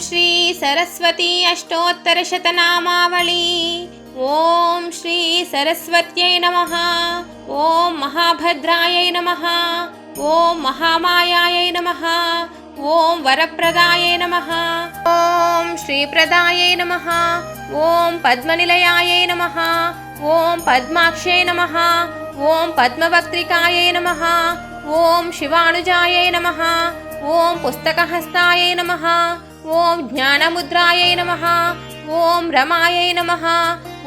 శ్రీ సరస్వతి అష్టోత్తరశతనామావళి ఓం శ్రీ సరస్వత్యై నమ. ఓం మహాభద్రాయై నమ. ఓం మహామాయాయై నమ. ఓం వరప్రదాయై నమ. ఓం శ్రీప్రదాయై నమ. ఓం పద్మనిలయాయై నమ. ఓం పద్మాక్షై నమ. ఓం పద్మభక్త్రికాయై నమ. ఓం శివానుజాయై నమ. ఓం పుస్తకహస్తాయై నమ. ओम ज्ञान मुद्राय नम ओं रमाय नम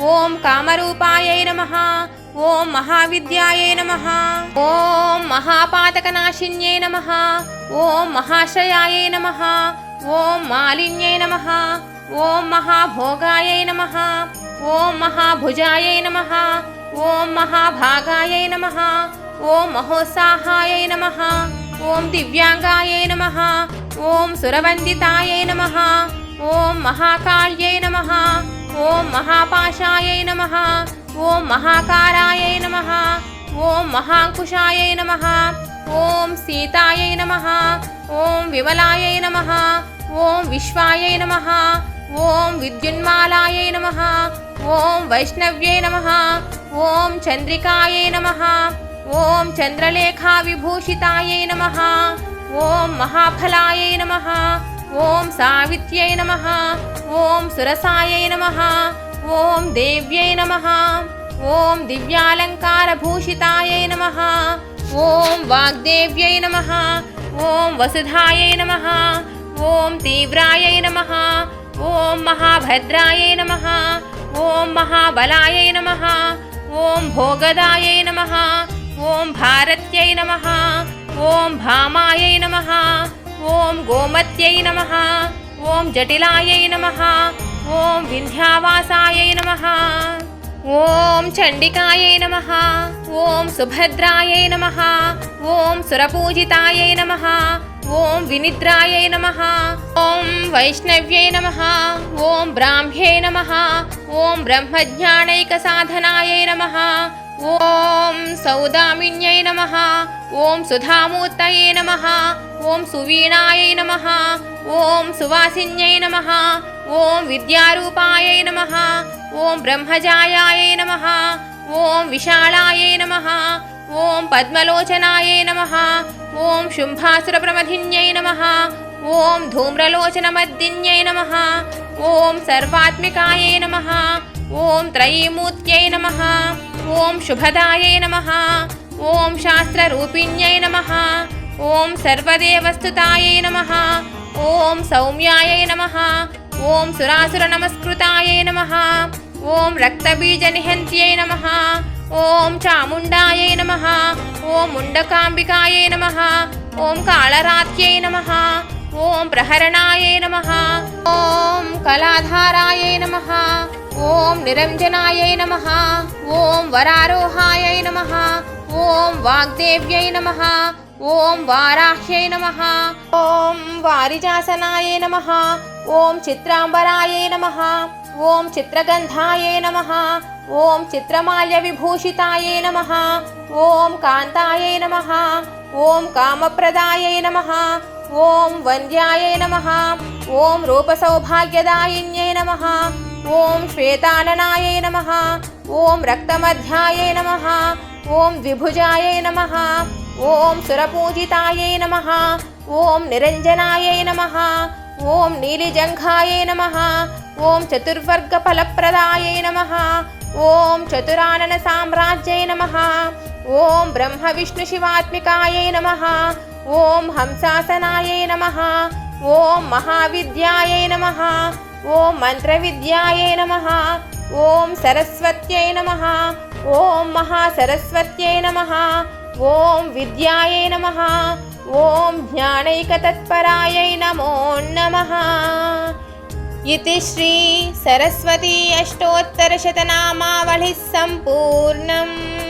ओं कामरूपायै नम ओं महाविद्याय नम ओं महापातकनाशि नम ओं महाश्रयाय नम ओं मालिन्यै नम ओं महाभोगाय नम ओं महाभुजायै नम ओं महाभागाय नम ओं महोत्साहाय नम ओं दिव्याङ्गायै नम ఓం సురవందితాయై నమ ఓం మహాకాళ్యై నమ ఓం మహాపాశాయై నమ ఓం మహాకారాయై నమ ఓం మహాంకుశాయై నమ ఓం సీతాయై నమ ఓం విమలాయై నమ ఓం విశ్వాయై నమ ఓం విద్యున్మాలాయై నమ ఓం వైష్ణవ్యై నమ ఓం చంద్రికాయై నమ ఓం చంద్రలేఖా విభూషితాయై నమ ఓం మహాఫలాయై నమ ఓం సావిత్ర్యై నమ ఓం సురసాయై నమ ఓం దేవ్యై నమ ఓం దివ్యాలంకారభూషితాయై నమ ఓం వాగ్దేవ్యై నమ ఓం వసుధాయై నమ ఓం తీవ్రాయై నమ ఓం మహాభద్రాయై నమ ఓం మహాబలాయై నమ ఓం భోగదాయై నమ ఓం భారత్యై నమ ओम भामायै नमः ओम गोमत्यै नमः ओम जटिलायै नमः ओम विन्ध्यावासायै नमः ओम चण्डिकायै नमः ओम सुभद्रायै नमः ओम सुरपूजितायै नमः ओम विनिद्रायै नमः ओम वैष्णव्यै नमः ओम ब्राह्म्यै नमः ओम ब्रह्मज्ञानैकसाधनायै नमः ॐ सौदामिन्यै नमः ॐ सुधामूर्तये नमः ॐ सुवीणायै नमः ॐ सुवासिन्यै नमः ॐ विद्यारूपायै नमः ॐ ब्रह्मजायायै नमः ॐ विशालायै नमः ॐ पद्मलोचनायै नमः ॐ शुम्भासुरप्रमथिन्यै नम ओं धूम्रलोचनमद्दिन्यै नम ओं सर्वात्मिकायै नम ఓం త్రయీమూర్త్యై నమ ఓం శుభదాయై నమ ఓం శాస్త్రరూపిణ్యై నమ ఓం సర్వదేవస్థుతాయై నమ ఓం సౌమ్యాయై నమ ఓం సురాసుర నమస్కృతాయై నమ ఓం రక్తబీజనిహంత్యై నమ ఓం చాముండాయై నమ ఓం ముండకాంబికాయై నమ ఓం కాళరాత్యై నమ ఓం ప్రహరణాయై నమ ఓం కళాధారాయై నమ ओम निरंजनाय नम ओं वरारोहाय नम ओं वाग्देव्य नम ओं वाराह्य नम ओं वारिजासनाय नम ओं नमः नम ओं नमः नम ओं नमः विभूषिताय नम ओं कांताय नम ओं काम प्रदाय नम ओं वंद्याय नम ओं रूपसौभाग्यदायिन्यै नम ఓం శ్వేతాననాయై నమ ఓం రక్తమధ్యాయై నమ ఓం ద్విభుజాయై నమ ఓం సురపూజితాయై నమ ఓం నిరంజనాయై నమ ఓం నీలిజంఘాయై నమ ఓం చతుర్వర్గఫలప్రదాయై నమ ఓం చతురానన సామ్రాజ్యై నమ ఓం బ్రహ్మ విష్ణు శివాత్మికాయై నమ ఓం హంసాసనాయై నమ ఓం మహావిద్యాయై నమ ఓం మంత్రవిద్యాయే నమ. ఓం సరస్వత్యై నమ. ఓం మహాసరస్వత్యై నమ. ఓం విద్యాయై నమ. ఓం జ్ఞానైకతత్పరాయై నమో నమ. ఇది శ్రీ సరస్వతీ అష్టోత్తరశతనామావళి సంపూర్ణం.